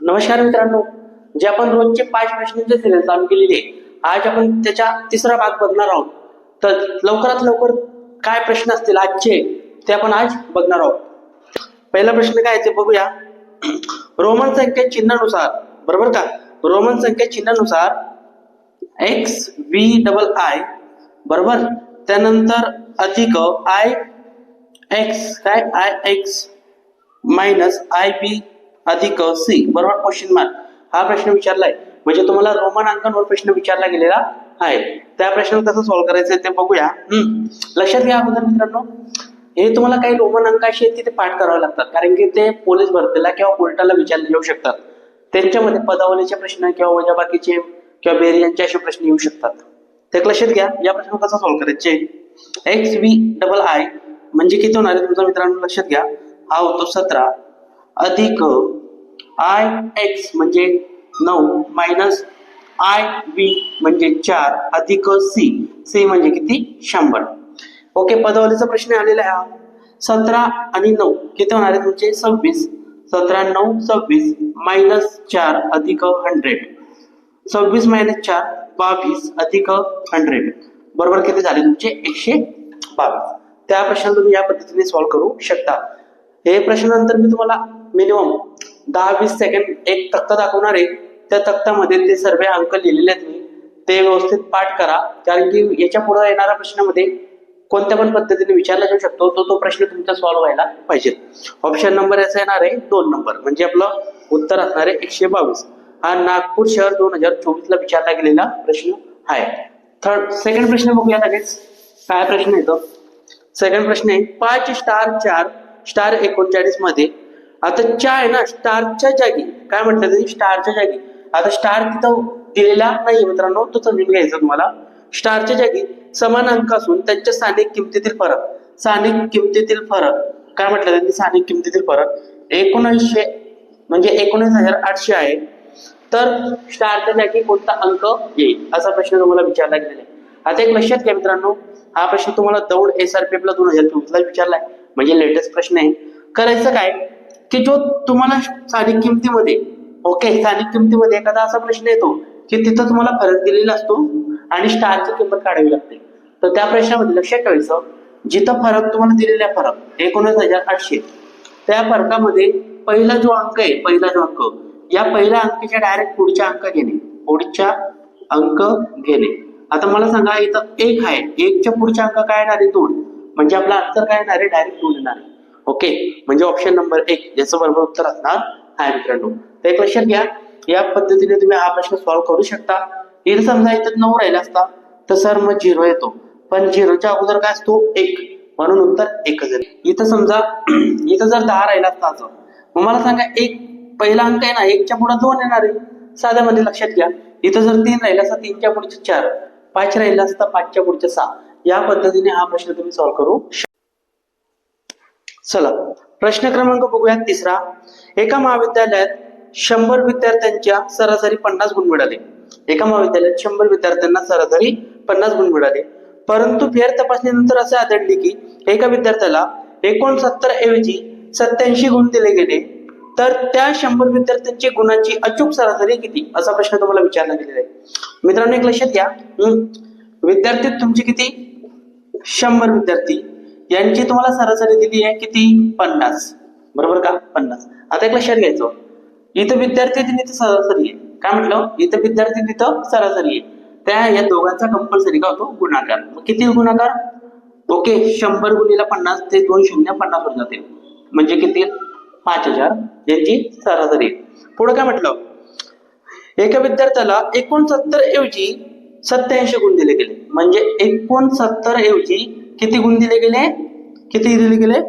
नमस्कार मित्रांनो जे आपण रोजचे पाच प्रश्नांचे सिरियल चालू केलेली आहे आज आपण त्याच्या तिसरा भाग बघणार आहोत. तर लवकरात लवकर काय प्रश्न असतील आजचे ते आपण आज बघणार आहोत. पहिला प्रश्न काय आहे ते बघूया. रोमन संख्या चिन्हानुसार बरोबर का? रोमन संख्या चिन्हानुसार एक्स व्ही डबल आय बरोबर? त्यानंतर अधिक आय एक्स काय? I X minus I B अधिक सी बरोबर क्वेश्चन मार्क हा प्रश्न विचारलाय. म्हणजे तुम्हाला रोमन अंकांवर प्रश्न विचारला गेलेला आहे. त्या प्रश्नावर कसं सॉल्व्ह करायचं ते बघूया. हम्म. लक्षात घ्या अगोदर मित्रांनो. हे तुम्हाला काही रोमन अंक असे आहेत की ते पाठ करावे लागतात. कारण की ते पोलीस भरतीला किंवा कोर्टाला विचारले जाऊ शकतात. त्यांच्यामध्ये पदावलीचे प्रश्न किंवा वजाबाकीचे किंवा बेरियांचे असे प्रश्न येऊ शकतात. ते लक्षात घ्या या प्रश्न कसा सॉल्व्ह करायचे? एक्स व्ही डबल आय म्हणजे किती होणार आहे तुमच्या मित्रांनो? लक्षात घ्या. हा होतो सतरा अधिक आय एक्स म्हणजे नऊ मायनस आय व्ही म्हणजे चार अधिक सी सी म्हणजे किती? शंभर. ओके पदावलीचा प्रश्न आलेला आहे सतरा आणि नऊ किती होणार आहे तुमचे? सव्वीस. सतरा नऊ सव्वीस मायनस चार अधिक हंड्रेड सव्वीस मायनस चार बावीस अधिक हंड्रेड बरोबर किती झाले तुमचे? एकशे बावीस. त्या प्रश्न तुम्ही या पद्धतीने सॉल्व्ह करू शकता. हे प्रश्नानंतर मी तुम्हाला मिनिमम दहा वीस सेकंड एक तक्ता दाखवणार आहे त्या तक्त्यामध्ये ते सर्व अंक लिहिलेले आहेत. मी ते व्यवस्थित पाठ करा. कारण की याच्यापुढे येणाऱ्या प्रश्नामध्ये कोणत्या पण पद्धतीने विचारला जाऊ शकतो. तो तो प्रश्न तुमचा सॉल्व्ह व्हायला पाहिजे. ऑप्शन नंबर याचा येणार आहे दोन नंबर म्हणजे आपलं उत्तर असणार आहे एकशे बावीस. हा नागपूर शहर दोन हजार चोवीस ला विचारला गेलेला प्रश्न आहे. थर्ड सेकंड प्रश्न बघूया लगेच काय प्रश्न येतो सेकंड प्रश्न आहे पाच स्टार चार स्टार एकोणचाळीसमध्ये आता चार आहे ना स्टारच्या जागी काय म्हटलं तरी स्टारच्या जागी. आता स्टार तिथं दिलेला नाही मित्रांनो तो समजून घ्यायचा तुम्हाला. स्टारच्या जागी समान अंक असून त्यांच्या स्थानिक किमतीतील फरक. स्थानिक किमतीतील फरक. काय म्हटलं त्यांनी? स्थानिक किमतीतील फरक. एकोणीसशे म्हणजे एकोणीस हजार आठशे आहे. तर स्टारच्या जागी कोणता अंक येईल? असा प्रश्न तुम्हाला विचारला गेलेला आहे. आता एक लक्षात घ्या मित्रांनो. हा प्रश्न तुम्हाला दौड एस आर पी एफला दोन हजार चोवीसला विचारलाय म्हणजे लेटेस्ट प्रश्न आहे. करायचं काय? की जो तुम्हाला स्थानिक किमतीमध्ये ओके स्थानिक किमतीमध्ये एखादा असा प्रश्न येतो की तिथं तुम्हाला फरक दिलेला असतो आणि स्टारची किंमत काढावी लागते. तर त्या प्रश्नामध्ये लक्षात ठेवायचं. जिथं फरक तुम्हाला दिलेला फरक एकोणीस हजार आठशे त्या फरकामध्ये पहिला जो अंक आहे पहिला जो अंक या पहिल्या अंकाच्या डायरेक्ट पुढच्या अंक घेणे पुढच्या अंक घेणे. आता मला सांगा इथं एक आहे एकच्या पुढच्या अंक काय येणार आहे दोन? म्हणजे आपला अंतर काय येणार आहे? डायरेक्ट दोन येणार आहे. ओके म्हणजे ऑप्शन नंबर एक याचं बरोबर उत्तर असणार आहे मित्रांनो. तर एक लक्षात घ्या. या पद्धतीने तुम्ही हा प्रश्न सॉल्व्ह करू शकता. इथं समजा इथे नऊ राहिला असता तर सर मग झिरो येतो. पण झिरोच्या अगोदर काय असतो? एक. म्हणून उत्तर एकच. येते इथं समजा इथं जर दहा राहिला असता असं मग मला सांगा एक पहिला अंक आहे ना एकच्या पुढे दोन येणार आहे. साध्यामध्ये लक्षात घ्या. इथं जर तीन राहिला असता तीनच्या पुढचे चार. पाच राहिला असता पाचच्या पुढचे सहा. या पद्धतीने हा प्रश्न तुम्ही सॉल्व्ह करू शकता. चला प्रश्न क्रमांक बघूया तिसरा. एका महाविद्यालयात शंभर विद्यार्थ्यांच्या सरासरी पन्नास गुण मिळाले. एका महाविद्यालयात शंभर विद्यार्थ्यांना सरासरी पन्नास गुण मिळाले. परंतु फेर तपासणीनंतर असे आढळले की एका विद्यार्थ्याला एकोणसत्तर ऐवजी सत्याऐंशी गुण दिले गेले. तर त्या शंभर विद्यार्थ्यांची गुणांची अचूक सरासरी किती? असा प्रश्न तुम्हाला विचारला गेलेला आहे. मित्रांनो एक लक्षात घ्या. विद्यार्थी तुमचे किती? शंभर विद्यार्थी. यांची तुम्हाला सरासरी दिली आहे किती? पन्नास. बरोबर का? पन्नास. आता एक लक्षात घ्यायचं. इथं विद्यार्थी दिली तर सरासरी आहे. काय म्हटलं? इथं विद्यार्थी तिथं सरासरी आहे. त्या या दोघांचा कंपल्सरी का होतो? गुणाकार. किती गुणाकार? ओके शंभर गुणीला पन्नास ते दोन शून्य पन्नास वर जातील म्हणजे किती? पाच हजार. यांची सरासरी आहे. पुढे काय म्हटलं? एका विद्यार्थ्याला एकोणसत्तर ऐवजी सत्याऐंशी गुण दिले गेले. म्हणजे एकोणसत्तर ऐवजी किती गुण दिले गेले? किती दिले गेले?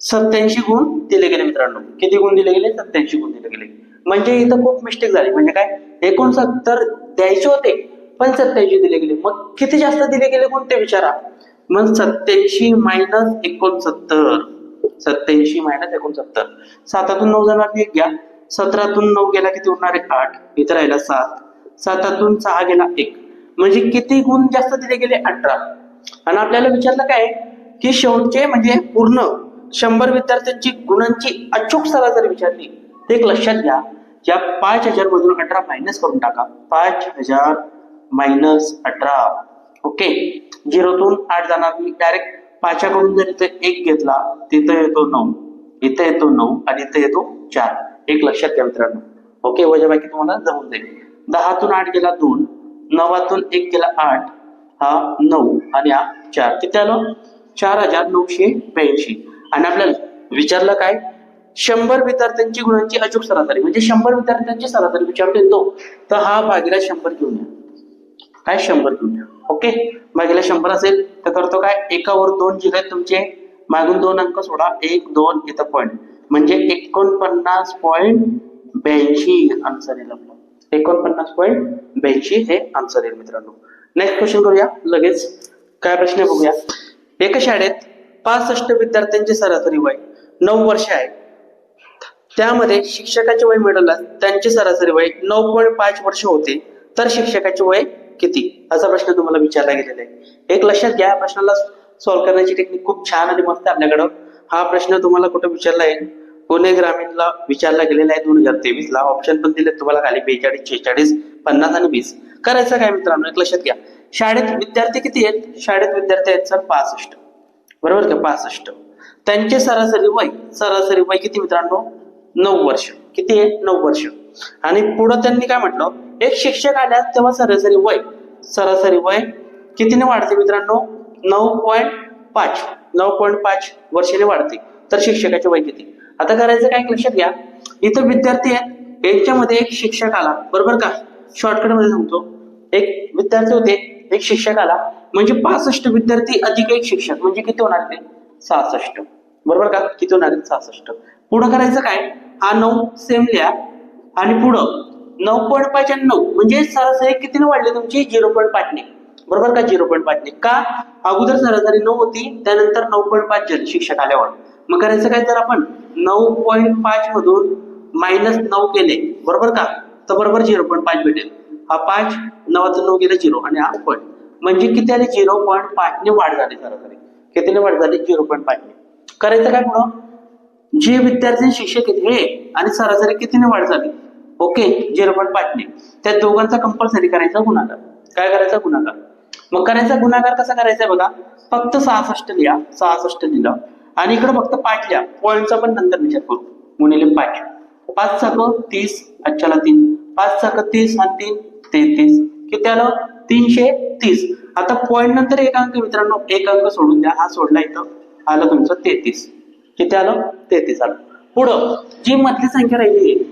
सत्याऐंशी गुण दिले गेले मित्रांनो. किती गुण दिले गेले? सत्याऐंशी गुण दिले गेले. म्हणजे इथं खूप मिस्टेक झाली. म्हणजे काय? एकोणसत्तर द्यायचे होते पण सत्याऐंशी दिले गेले. मग किती जास्त दिले गेले कोणते विचारा? मग सत्याऐंशी मायनस एकोणसत्तर. सत्याऐंशी मायनस एकोणसत्तर. सातातून नऊ जाणार एक घ्या. सतरातून नऊ गेला किती उरणार आहे आठ. इथं राहिला सात. सातातून सहा गेला एक. म्हणजे किती गुण जास्त दिले गेले? अठरा. आणि आपल्याला विचारलं काय? की शेवटचे म्हणजे पूर्ण शंभर विद्यार्थ्यांची गुणांची अचूक सरासरी विचारली ते एक लक्षात घ्या या पाच हजार मधून अठरा मायनस करून टाका. पाच हजार मायनस अठरा. ओके झिरोतून आठ जाणार. मी डायरेक्ट पाच्याकडून जर इथे एक घेतला तिथं येतो नऊ. इथे येतो नऊ आणि इथे येतो चार. एक लक्षात घ्या मित्रांनो. ओके वजाबाकी तुम्हाला जमून जाईल. दहातून आठ गेला दोन. नवातून एक गेला आठ. हा नऊ आणि हा चार. किती आलं? चार हजार नऊशे ब्याऐंशी. आणि आपल्याला विचारलं काय? शंभर विद्यार्थ्यांची गुणांची अचूक सरासरी. म्हणजे शंभर विद्यार्थ्यांची सरासरी विचारता येतो तर हा भागीला शंभर घेऊन या. काय शंभर घेऊन या? ओके? भागीला शंभर असेल तर करतो काय? एकावर दोन जिल्हे तुमचे. मागून दोन अंक सोडा. एक दोन इथं पॉईंट म्हणजे एकोणपन्नास पॉईंट ब्याऐंशी आन्सर येईल आपलं. एकोणपन्नास पॉईंट ब्याऐंशी हे आन्सर येईल मित्रांनो. नेक्स्ट क्वेश्चन करूया. लगेच. काय प्रश्न बघूया. एका शाळेत पासष्ट विद्यार्थ्यांची सरासरी वय नऊ वर्ष आहे. त्यामध्ये शिक्षकाचे वय मिळवलं त्यांची सरासरी वय नऊ पॉईंट पाच वर्ष होते. तर शिक्षकाचे वय किती? असा प्रश्न तुम्हाला विचारला गेलेला आहे. एक लक्षात घ्या प्रश्नाला सॉल्व्ह करण्याची टेक्निक खूप छान आणि मस्त आहे आपल्याकडं. हा प्रश्न तुम्हाला कुठं विचारला आहे पुणे ग्रामीणला विचारला गेलेला आहे दोन हजार तेवीस ला. ऑप्शन पण दिले तुम्हाला खाली बेचाळीस छेचाळीस पन्नास आणि वीस. करायचं काय मित्रांनो? एक लक्षात घ्या. शाळेत विद्यार्थी किती आहेत? शाळेत विद्यार्थी आहेत सर पासष्ट. बरोबर का? पासष्ट. त्यांचे सरासरी वय सरासरी वय किती मित्रांनो? नऊ वर्ष. किती आहे नऊ वर्ष. आणि पुढं त्यांनी काय म्हटलं? एक शिक्षक आल्यास तेव्हा सरासरी वय सरासरी वय कितीने वाढते मित्रांनो? नऊ पॉईंट पाच. नऊ पॉईंट पाच वर्षाने वाढते. तर शिक्षकाचे वय किती? आता करायचं काय लक्षात घ्या. इथं विद्यार्थी आहेत. यांच्यामध्ये एक शिक्षक आला. बरोबर का? शॉर्टकटमध्ये सांगतो. एक विद्यार्थी होते. एक शिक्षक आला. म्हणजे पासष्ट विद्यार्थी अधिक एक शिक्षक. म्हणजे किती होणार ते? सहासष्ट. बरोबर का? किती होणार सहासष्ट. पुढं करायचं काय? हा नऊ सेम लिहा. आणि पुढं. नऊ पॉईंट पाच आणि नऊ म्हणजे सरासरी कितीने वाढले तुमची? झिरो पॉईंट पाचने बरोबर का? झिरो पॉईंट पाचने का? अगोदर सरासरी नऊ होती. त्यानंतर नऊ पॉईंट पाच झाली शिक्षक आल्यावर. मग करायचं काय तर आपण नऊ पॉईंट पाच मधून मायनस नऊ केले. बरोबर का? तर बरोबर झिरो पॉईंट पाच भेटेल. हा पाच नवाचा नऊ गेला झिरो आणि हा पॉईंट म्हणजे किती आले? झिरो पॉईंट पाचने वाढ झाली सरासरी. कितीने वाढ झाली? झिरो पॉईंट पाचने करायचं काय पुढं? जे विद्यार्थी शिक्षक आहेत हे आणि सरासरी कितीने वाढ झाली? ओके झिरो पॉईंट पाचने त्या दोघांचा कंपल्सरी करायचा गुणाकार. काय करायचा? गुणाकार. मग करायचा गुणाकार कसा करायचा बघा? फक्त सहासष्ट लिहा. सहासष्ट लिहिलं. आणि इकडे फक्त पाचल्या पॉईंटचा पण नंतर विचार करू. गुणिले पाच पाच साक तीस अच्छाला तीन. पाच साक तीस आणि तीन तेहतीस. किती आलं तीनशे तीस. आता पॉईंट नंतर एक अंक मित्रांनो एक अंक सोडून द्या. हा सोडला इथं. आलं तुमचं तेहतीस. किती आलं तेहतीस आलं. पुढं जी मधली संख्या राहिली आहे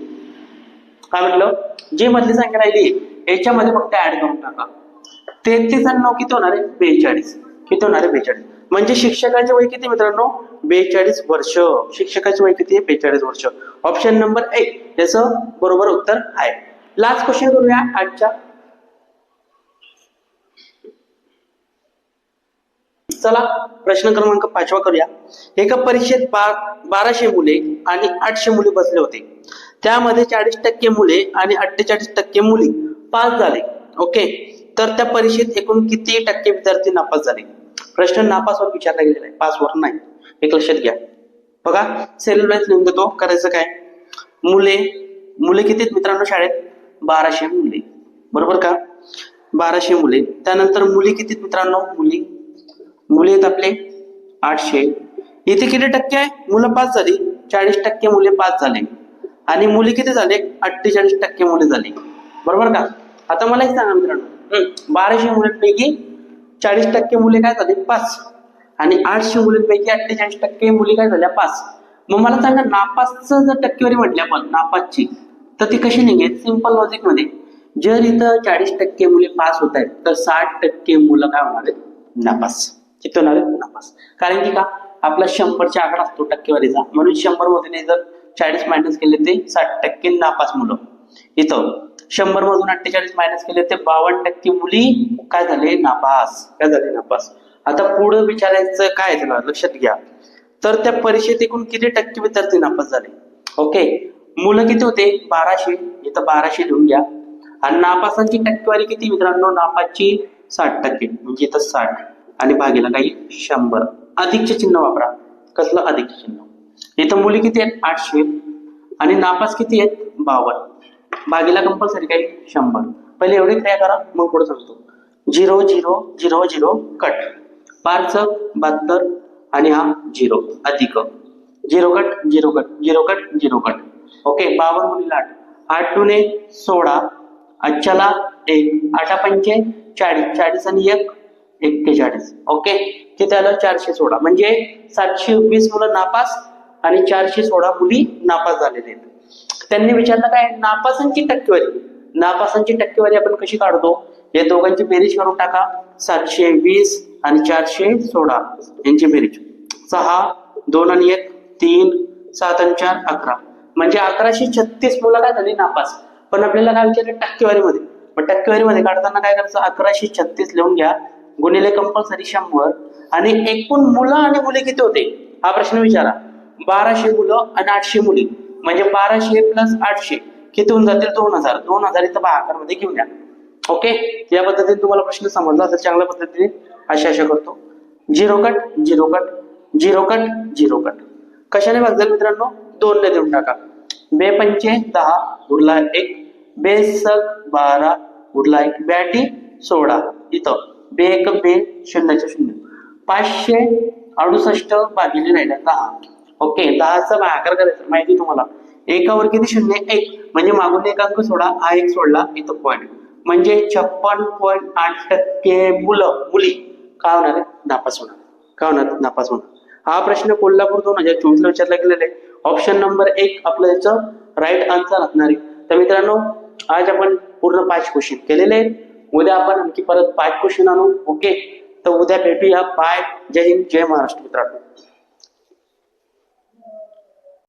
काय म्हटलं? जी मधली संख्या राहिली आहे याच्यामध्ये फक्त ऍड करून टाका. तेहतीस आणि नऊ किती होणार आहे? बेचाळीस. किती होणार आहे? बेचाळीस. म्हणजे शिक्षकाचे वय किती मित्रांनो? बेचाळीस वर्ष. शिक्षकाचे वय किती आहे? बेचाळीस वर्ष. ऑप्शन नंबर एक याचं बरोबर उत्तर आहे. लास्ट क्वेश्चन करूया आजच्या. चला प्रश्न क्रमांक पाचवा करूया. एका परीक्षेत बा बाराशे मुले आणि आठशे मुले बसले होते. त्यामध्ये चाळीस टक्के मुले आणि अठ्ठेचाळीस टक्के मुली पास झाले. ओके तर त्या परीक्षेत एकूण किती टक्के विद्यार्थी नापास झाले? प्रश्न नापासवर विचारला गेलेला आहे. पासवर नाही. एक लक्षात घ्या. बघा सेल वाईज लिहून देतो करायचं काय? मुले मुले किती आहेत मित्रांनो शाळेत? बाराशे मुले. बरोबर का? बाराशे मुले. त्यानंतर मुली किती आहेत मित्रांनो? मुली. मुले आहेत आपले आठशे. इथे किती टक्के आहे? मुलं पास झाली. चाळीस टक्के मुले पास झाले. आणि मुली किती झाले? अठ्ठेचाळीस टक्के मुले झाली. बरोबर का? आता मला एक सांगा मित्रांनो. बाराशे मुलांपैकी चाळीस टक्के मुले काय झाले? पास आणि आठशे मुलींपैकी अठ्ठेचाळीस टक्के मुली काय झाल्या? पास मग मला सांगा नापासचं जर टक्केवारी म्हटली आपण नापासची तर ती कशी निघेल? सिंपल लॉजिकमध्ये. जर इथं चाळीस टक्के मुले पास होत आहेत तर साठ टक्के मुलं काय होणार आहेत? नापास. किती होणार आहेत? नापास. कारण की का? आपला शंभरचा आकडा असतो टक्केवारीचा. म्हणून शंभरमध्ये जर चाळीस मायनस केले ते साठ टक्के नापास मुलं. इथं. शंभर मधून अठ्ठेचाळीस मायनस केले ते बावन्न टक्के मुली काय झाले? नापास. काय झाले? नापास. आता पुढे विचारायचं काय आहे त्याला? लक्षात घ्या. तर त्या परीक्षेत एकूण किती टक्के विद्यार्थी नापास झाले? ओके. मुलं किती होते? बाराशे. इथं बाराशे लिहून घ्या. आणि नापासांची टक्केवारी किती? मित्रांनो नापासची साठ टक्के. म्हणजे इथं साठ. आणि भागीला काही शंभर. अधिकचे चिन्ह वापरा. कसलं अधिकचे चिन्ह? इथं मुली किती आहेत? आठशे. आणि नापास किती आहेत? बावन्न. भागीला कंपल्सरी काही शंभर. पहिले एवढी क्रिया करा मग पुढे सांगतो zero zero zero zero cut. पाच बहात्तर आणि हा झिरो अधिक. Zero cut zero cut zero cut zero cut. Okay बावन गुणिले आठ. आठ दुने सोळा अठ्ठाला एक. आठा पंचे चाळीस. चाळीस आणि एक एक्केचाळीस. ओके किती आलं? चारशे सोळा. म्हणजे सातशे वीस मुलं नापास आणि चारशे सोळा मुली नापास झालेले आहेत. त्यांनी विचारलं काय नापासांची टक्केवारी? नापासांची टक्केवारी आपण कशी काढतो? हे दोघांची बेरीज करून टाका. सातशे वीस आणि चारशे सोळा यांची बेरीज. सहा दोन आणि एक तीन सात आणि चार अकरा. म्हणजे अकराशे छत्तीस मुलं काय झाली? नापास. पण आपल्याला काय विचारलं? टक्केवारीमध्ये. मग टक्केवारीमध्ये काढताना काय करायचं? अकराशे छत्तीस लिहून घ्या. गुणिले कंपल्सरी शंभर. आणि एकूण मुलं आणि मुली किती होते? हा प्रश्न विचारा. बाराशे मुलं आणि आठशे मुली. म्हणजे बाराशे प्लस आठशे. किती होऊन जातील? दोन हजार. दोन हजार इथं भागाकारमध्ये घेऊन या ओके? या पद्धतीने तुम्हाला प्रश्न समजला असेल चांगल्या पद्धतीने अशा अशा करतो. Zero cut zero cut zero cut zero cut. कशाने भागजाल मित्रांनो? दोन ने देऊन टाका. बे पंचे दहा उरला एक. बेसक बारा उरला एक. बॅटी सोळा. इथं. बे एक बे शून्याच्या शून्य. पाचशे अडुसष्ट भागिले राहिल्या दहा. ओके दहाचा भागाकार करायचा माहिती तुम्हाला? एकावर किती? शून्य एक. म्हणजे मागून एक अंक सोडा हा एक सोडला इथं पॉईंट म्हणजे छप्पन पॉईंट आठ टक्के मुलं मुली. काय होणार आहे? नापास होणार. काय होणार? नापास होणार. हा प्रश्न कोल्हापूर दोन हजार चोवीस ला विचारला गेलेला आहे. ऑप्शन नंबर एक आपलं याचं राईट आन्सर असणार आहे. तर मित्रांनो आज आपण पूर्ण पाच क्वेश्चन केलेले आहेत. उद्या आपण आणखी परत पाच क्वेश्चन आणू. ओके? तर उद्या भेटूया. बाय जय हिंद. जय महाराष्ट्र मित्रांनो.